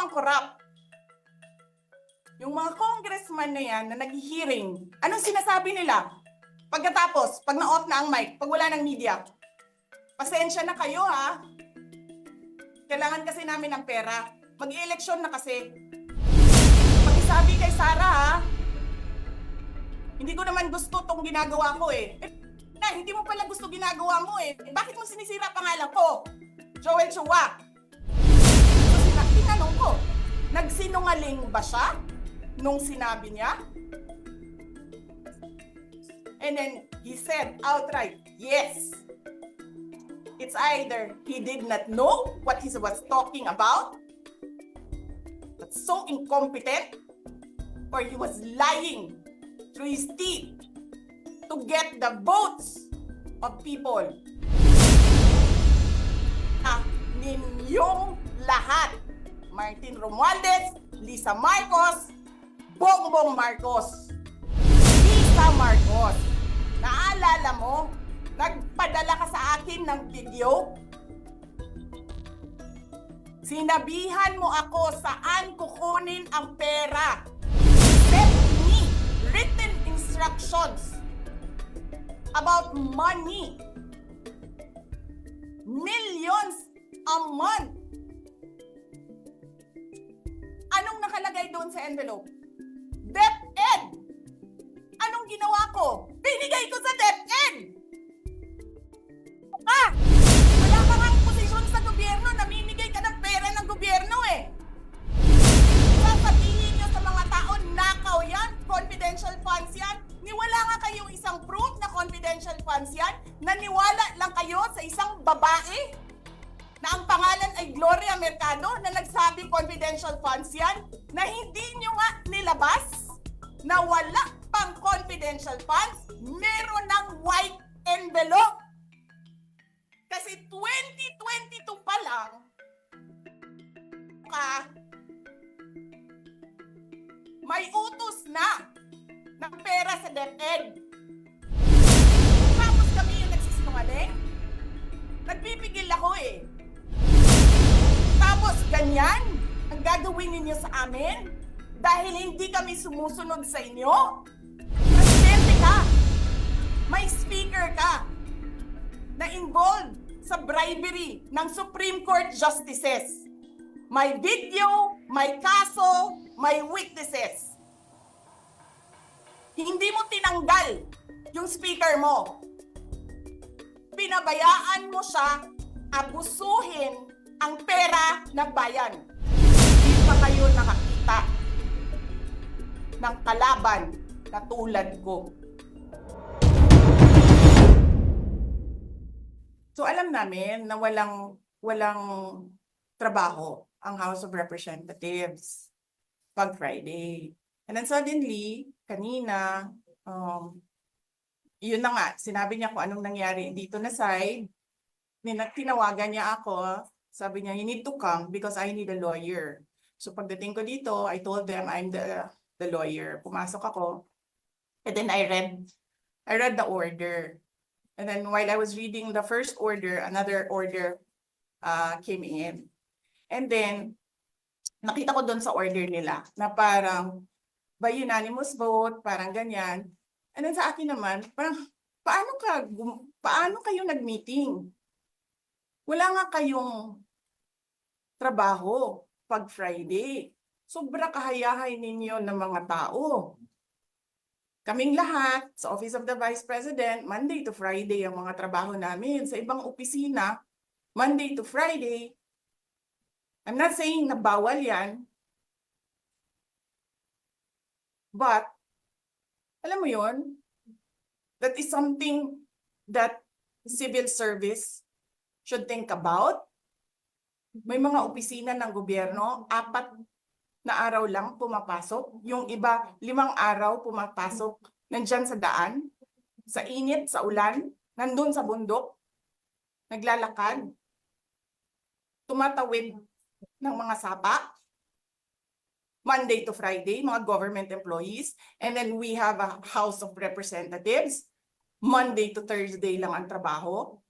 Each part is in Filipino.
ang corrupt? Yung mga congressman na yan na nag-hearing, anong sinasabi nila? Pagkatapos, pag na-off na ang mic, pag wala ng media, pasensya na kayo ha. Kailangan kasi namin ng pera. Mag-eleksyon na kasi. Pag-isabi kay Sara ha, hindi ko naman gusto tong ginagawa ko eh. eh na, hindi mo pala gusto ginagawa mo eh. Bakit mo sinisira pangalan ko? Joel Chua. Tinanong ko, nagsinungaling ba siya nung sinabi niya? And then he said outright, yes. It's either he did not know what he was talking about, but so incompetent, or he was lying through his teeth to get the votes of people. Ah, ninyong lahat. Martin Romualdez, Lisa Marcos, Bongbong Marcos. Lisa Marcos, naalala mo, nagpadala ka sa akin ng video? Sinabihan mo ako saan kukunin ang pera. Send me written instructions about money. Millions a month. Envelope? Kasi 2022 pa lang, ka, may utos na ng pera sa DepEd. Tapos kami yung nagsisinungaling. Nagpipigil ako eh. Tapos ganyan ang gagawin ninyo sa amin dahil hindi kami sumusunod sa inyo. Presidente ka. May speaker ka na involved sa bribery ng Supreme Court justices. May video, may kaso, may witnesses. Hindi mo tinanggal yung speaker mo. Pinabayaan mo siya abusuhin ang pera ng bayan. Hindi pa kayo nakakita ng kalaban na tulad ko. So alam namin na walang walang trabaho ang House of Representatives pag Friday. And then suddenly, kanina, um, yun na nga, sinabi niya kung anong nangyari dito na side. Tinawagan niya ako, sabi niya, you need to come because I need a lawyer. So pagdating ko dito, I told them I'm the the lawyer. Pumasok ako. And then I read I read the order. And then while I was reading the first order, another order uh, came in. And then, nakita ko doon sa order nila na parang by unanimous vote, parang ganyan. And then sa akin naman, parang paano ka paano kayo nag-meeting? Wala nga kayong trabaho pag Friday. Sobra kahayahay ninyo ng mga tao. Kaming lahat sa Office of the Vice President, Monday to Friday ang mga trabaho namin. Sa ibang opisina, Monday to Friday. I'm not saying na bawal yan. But, alam mo yon that is something that civil service should think about. May mga opisina ng gobyerno, apat na araw lang pumapasok. Yung iba, limang araw pumapasok. Nandyan sa daan, sa init, sa ulan, nandun sa bundok, naglalakad, tumatawid ng mga sapa, Monday to Friday, mga government employees. And then we have a House of Representatives, Monday to Thursday lang ang trabaho.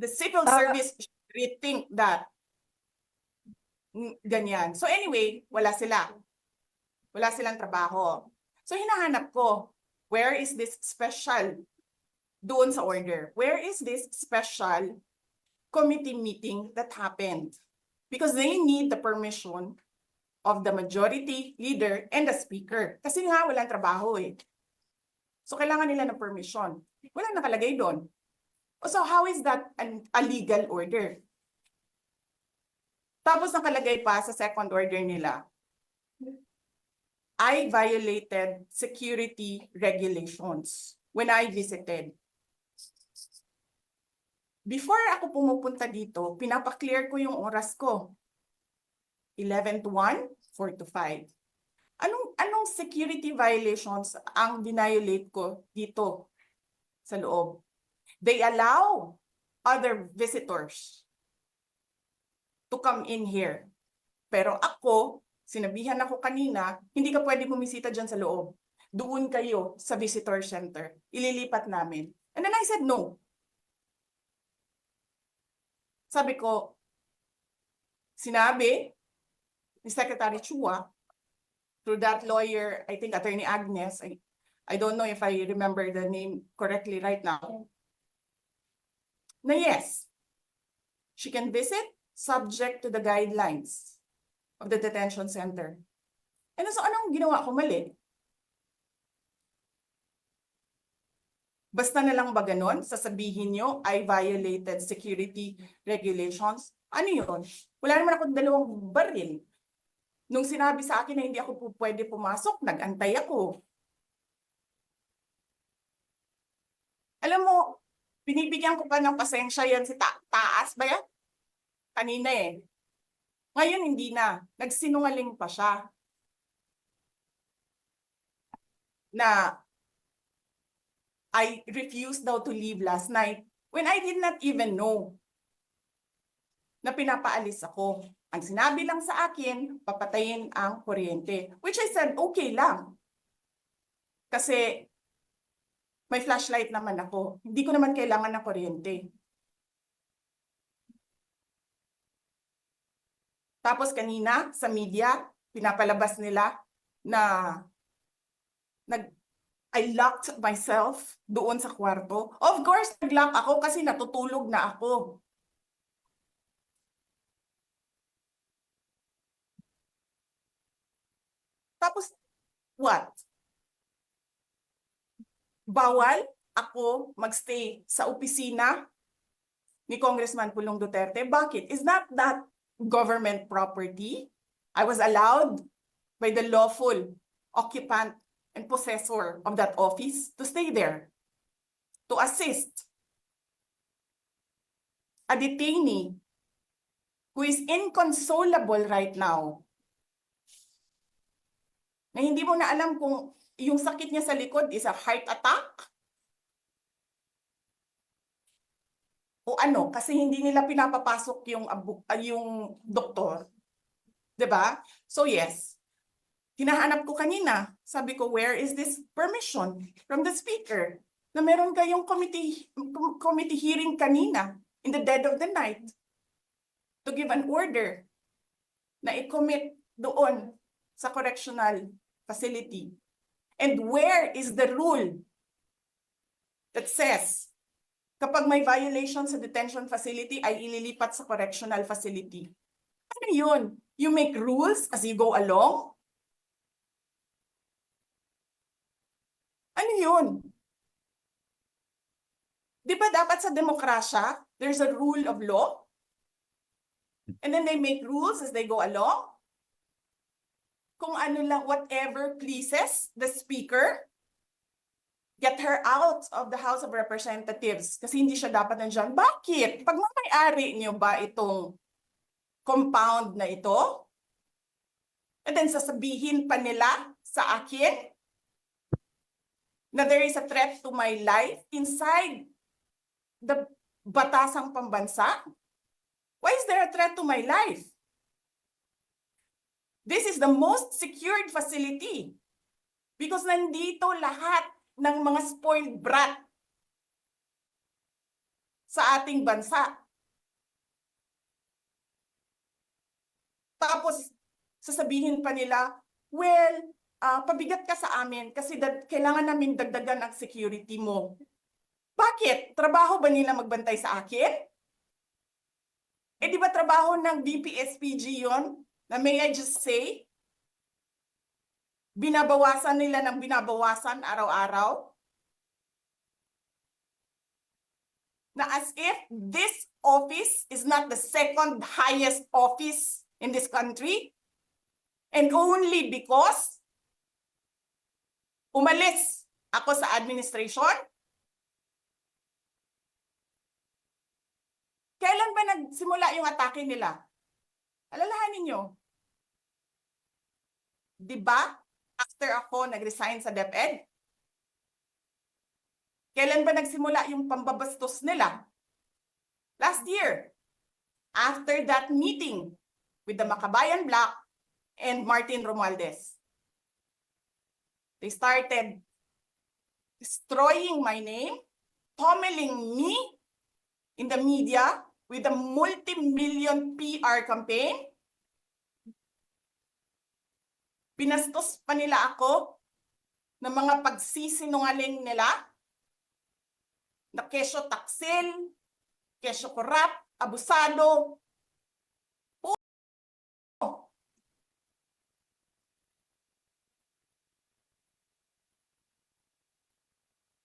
the civil Ah. service rethink that. Ganyan. So anyway, wala sila. Wala silang trabaho. So hinahanap ko, where is this special doon sa order? Where is this special committee meeting that happened? Because they need the permission of the majority leader and the speaker. Kasi nga walang trabaho eh. So kailangan nila ng permission. Walang nakalagay doon. So how is that an, a legal order? Tapos nakalagay pa sa second order nila, I violated security regulations when I visited. Before ako pumupunta dito, pinapaklear ko yung oras ko. 11 to 1, 4 to 5. Anong, anong security violations ang dinayolate ko dito sa loob? They allow other visitors to come in here. Pero ako, sinabihan ako kanina, hindi ka pwede bumisita dyan sa loob. Doon kayo sa visitor center. Ililipat namin. And then I said no. Sabi ko, sinabi ni Secretary Chua, through that lawyer, I think Attorney Agnes, I, I don't know if I remember the name correctly right now, na yes, she can visit subject to the guidelines of the detention center. And so anong ginawa ko mali? Basta na lang ba ganon? Sasabihin nyo, I violated security regulations? Ano yun? Wala naman ako dalawang baril. Nung sinabi sa akin na hindi ako po pwede pumasok, nag-antay ako. Alam mo, binibigyan ko pa ng pasensya yan si ta- taas ba yan? Kanina eh. Ngayon hindi na. Nagsinungaling pa siya. Na I refused daw to leave last night when I did not even know na pinapaalis ako. Ang sinabi lang sa akin, papatayin ang kuryente. Which I said, okay lang. Kasi may flashlight naman ako. Hindi ko naman kailangan ng kuryente. Tapos kanina sa media, pinapalabas nila na nag I locked myself doon sa kwarto. Of course, nag-lock ako kasi natutulog na ako. Tapos, what? Bawal ako magstay sa opisina ni Congressman Pulong Duterte. Bakit? Is not that government property? I was allowed by the lawful occupant and possessor of that office to stay there, to assist a detainee who is inconsolable right now na hindi mo na alam kung yung sakit niya sa likod is a heart attack? O ano? Kasi hindi nila pinapapasok yung ah, yung doktor. 'di ba? So yes. Hinahanap ko kanina. Sabi ko where is this permission from the speaker na meron kayong committee com- committee hearing kanina in the dead of the night to give an order na i-commit doon sa correctional facility. And where is the rule that says kapag may violation sa detention facility ay ililipat sa correctional facility? Ano yun? You make rules as you go along? Ano yun? Di ba dapat sa demokrasya, there's a rule of law? And then they make rules as they go along? Kung ano lang, whatever pleases the speaker, get her out of the House of Representatives kasi hindi siya dapat nandiyan. Bakit? Pag may-ari niyo ba itong compound na ito? And then sasabihin pa nila sa akin na there is a threat to my life inside the batasang pambansa? Why is there a threat to my life? This is the most secured facility because nandito lahat ng mga spoiled brat sa ating bansa. Tapos, sasabihin pa nila, well, ah, pabigat ka sa amin kasi kailangan namin dagdagan ang security mo. Bakit? Trabaho ba nila magbantay sa akin? Eh di ba trabaho ng DPSPG yon? Na may I just say? Binabawasan nila ng binabawasan araw-araw? Na as if this office is not the second highest office in this country? And only because umalis ako sa administration? Kailan ba nagsimula yung atake nila? Alalahanin nyo. Di ba? After ako nag-resign sa DepEd? Kailan ba nagsimula yung pambabastos nila? Last year. After that meeting with the Makabayan Black and Martin Romualdez. They started destroying my name, pummeling me in the media with a multi-million PR campaign. Pinastos pa nila ako ng mga pagsisinungaling nila na kesyo taksil, kesyo korap, abusado. Oh.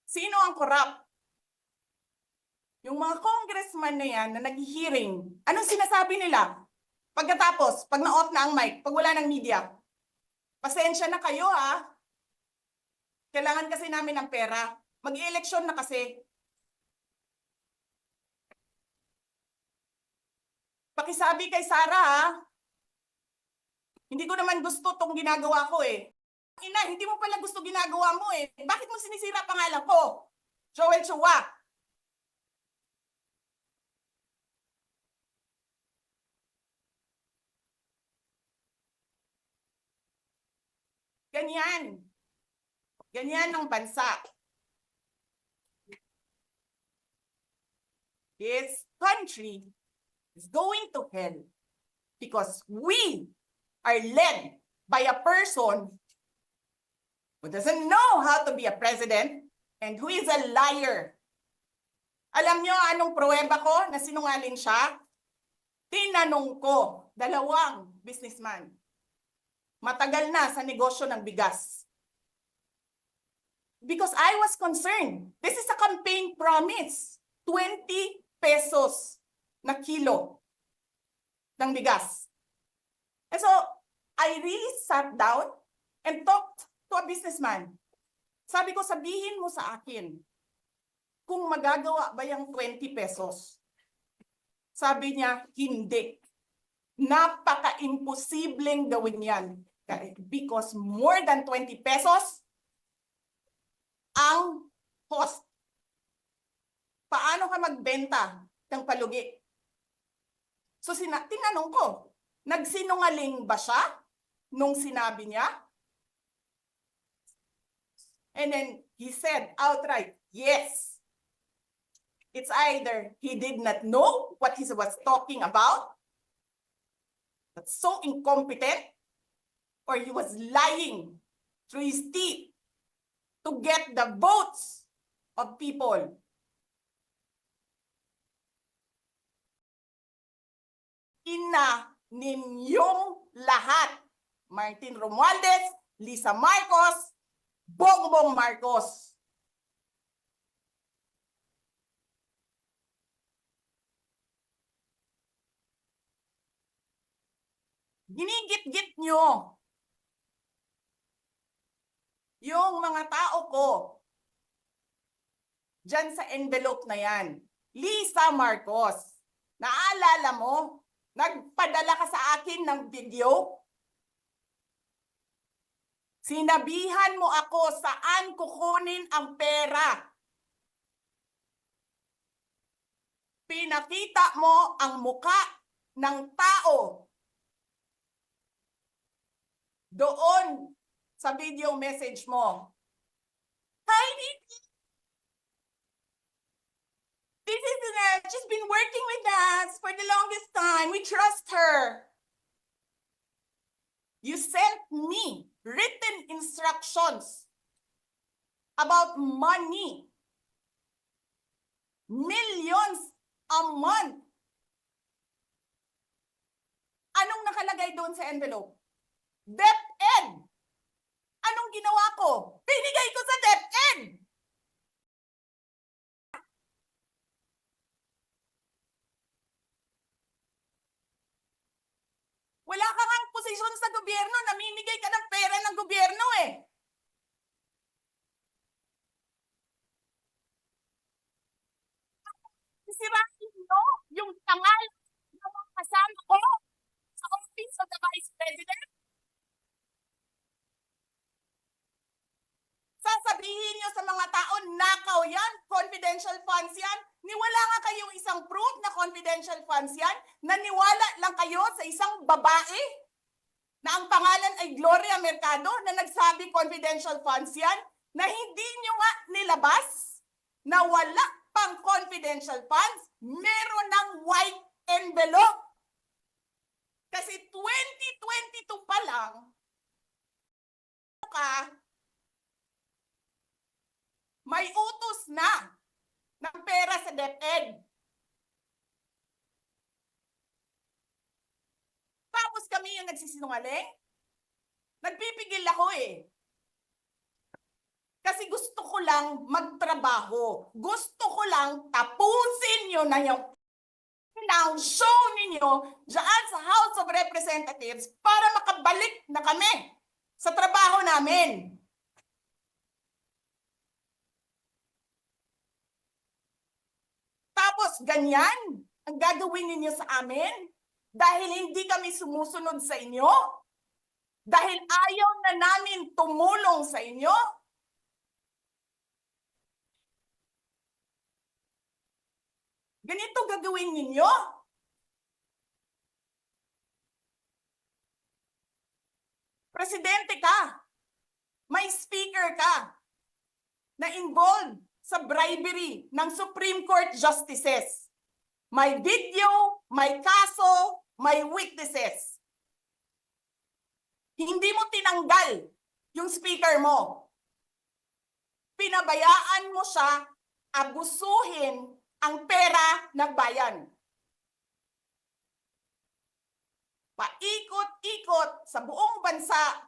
Sino ang korap? Yung mga congressman na yan na nag-hearing, anong sinasabi nila? Pagkatapos, pag na-off na ang mic, pag wala ng media, pasensya na kayo ha. Kailangan kasi namin ng pera. Mag-eleksyon na kasi. Pakisabi kay Sara ha. Hindi ko naman gusto tong ginagawa ko eh. Ina, hindi mo pala gusto ginagawa mo eh. Bakit mo sinisira pangalan ko? Joel Chua. Ganyan. Ganyan ang bansa. This country is going to hell because we are led by a person who doesn't know how to be a president and who is a liar. Alam nyo anong pruweba ko na sinungaling siya? Tinanong ko, dalawang businessman. Matagal na sa negosyo ng bigas. Because I was concerned. This is a campaign promise. 20 pesos na kilo ng bigas. And so, I really sat down and talked to a businessman. Sabi ko, sabihin mo sa akin, kung magagawa ba yung 20 pesos? Sabi niya, hindi. Napaka-imposibleng gawin yan. Because more than 20 pesos ang cost. Paano ka magbenta ng palugi? So sina- tinanong ko, nagsinungaling ba siya nung sinabi niya? And then he said outright, yes. It's either he did not know what he was talking about, but so incompetent, or he was lying through his teeth to get the votes of people. Ina ninyong lahat. Martin Romualdez, Lisa Marcos, Bongbong Marcos. Ginigit-git nyo yung mga tao ko dyan sa envelope na yan. Lisa Marcos, naalala mo, nagpadala ka sa akin ng video? Sinabihan mo ako saan kukunin ang pera. Pinakita mo ang muka ng tao. Doon sa video message mo. Hi, Vicky! This is uh, she's been working with us for the longest time. We trust her. You sent me written instructions about money. Millions a month. Anong nakalagay doon sa envelope? DepEd. Ginawa ko? Binigay ko sa DepEd. Wala ka ngang posisyon sa gobyerno, namimigay ka ng pera ng gobyerno eh. Sisirain mo yung tangal ng mga kasama ko sa Office of the Vice President. Sasabihin niyo sa mga tao, nakaw yan, confidential funds yan. Niwala nga kayong isang proof na confidential funds yan. Naniwala lang kayo sa isang babae na ang pangalan ay Gloria Mercado na nagsabi confidential funds yan na hindi nyo nga nilabas na wala pang confidential funds, meron ng white envelope. Kasi 2022 pa lang, ka, may utos na ng pera sa DepEd. Tapos kami yung nagsisinungaling? Nagpipigil ako eh. Kasi gusto ko lang magtrabaho. Gusto ko lang tapusin nyo na yung ng show ninyo dyan sa House of Representatives para makabalik na kami sa trabaho namin. Tapos ganyan ang gagawin ninyo sa amin dahil hindi kami sumusunod sa inyo? Dahil ayaw na namin tumulong sa inyo? Ganito gagawin ninyo? Presidente ka. May speaker ka na involved sa bribery ng Supreme Court justices. May video, may kaso, may witnesses. Hindi mo tinanggal yung speaker mo. Pinabayaan mo siya abusuhin ang pera ng bayan. Paikot-ikot sa buong bansa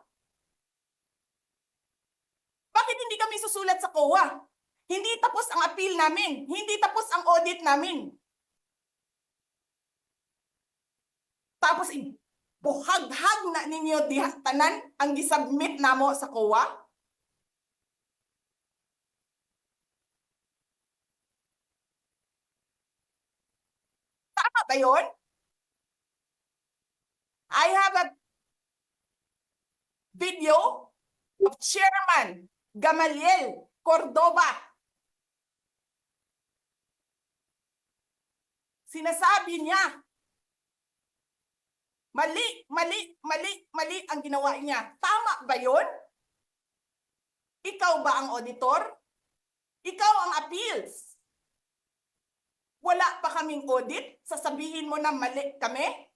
Bakit hindi kami susulat sa COA? Hindi tapos ang appeal namin. Hindi tapos ang audit namin. Tapos i- buhaghag na ninyo tanan ang gisubmit namo sa COA. Tama ba yun? I have a video of chairman Gamaliel Cordoba. Sinasabi niya, mali, mali, mali, mali ang ginawa niya. Tama ba yon? Ikaw ba ang auditor? Ikaw ang appeals. Wala pa kaming audit? Sasabihin mo na mali kami?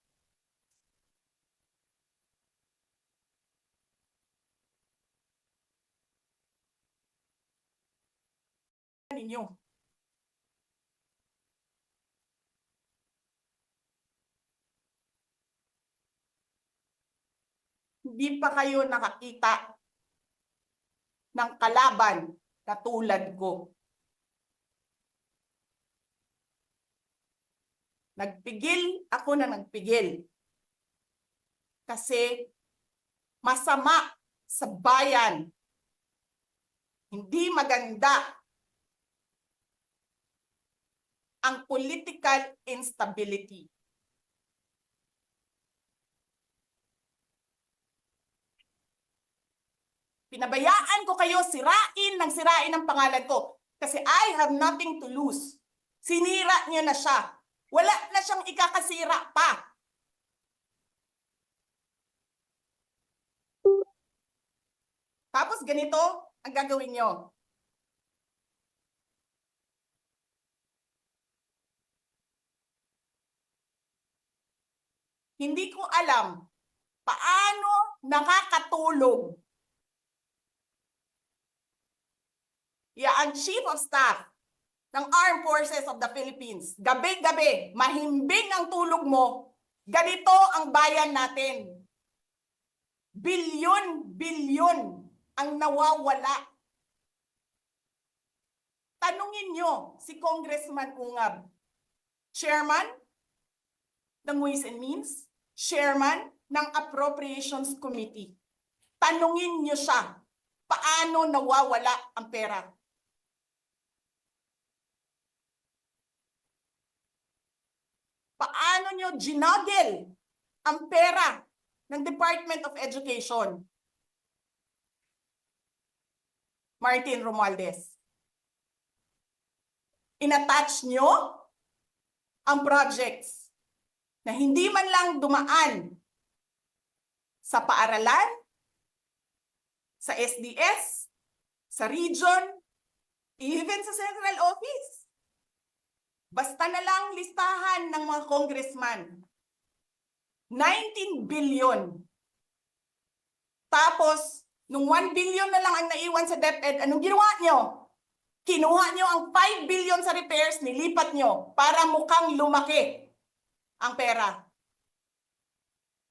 Ninyo. Hindi pa kayo nakakita ng kalaban katulad ko. Nagpigil ako na nagpigil. Kasi masama sa bayan. Hindi maganda ang political instability. Pinabayaan ko kayo sirain ng sirain ang pangalan ko kasi I have nothing to lose. Sinira niya na siya. Wala na siyang ikakasira pa. Tapos ganito ang gagawin niyo. Hindi ko alam paano nakakatulog ya ang Chief of Staff ng Armed Forces of the Philippines. Gabi-gabi, mahimbing ang tulog mo. Ganito ang bayan natin. Bilyon-bilyon ang nawawala. Tanungin nyo si Congressman Ungab, Chairman ng Ways and Means, Chairman ng Appropriations Committee. Tanungin nyo siya, paano nawawala ang pera? Paano nyo ginagel ang pera ng Department of Education? Martin Romualdez. Inattach nyo ang projects na hindi man lang dumaan sa paaralan, sa SDS, sa region, even sa central office. Basta na lang listahan ng mga congressman. 19 billion. Tapos, nung 1 billion na lang ang naiwan sa DepEd, anong ginawa nyo? Kinuha nyo ang 5 billion sa repairs, nilipat nyo para mukhang lumaki ang pera.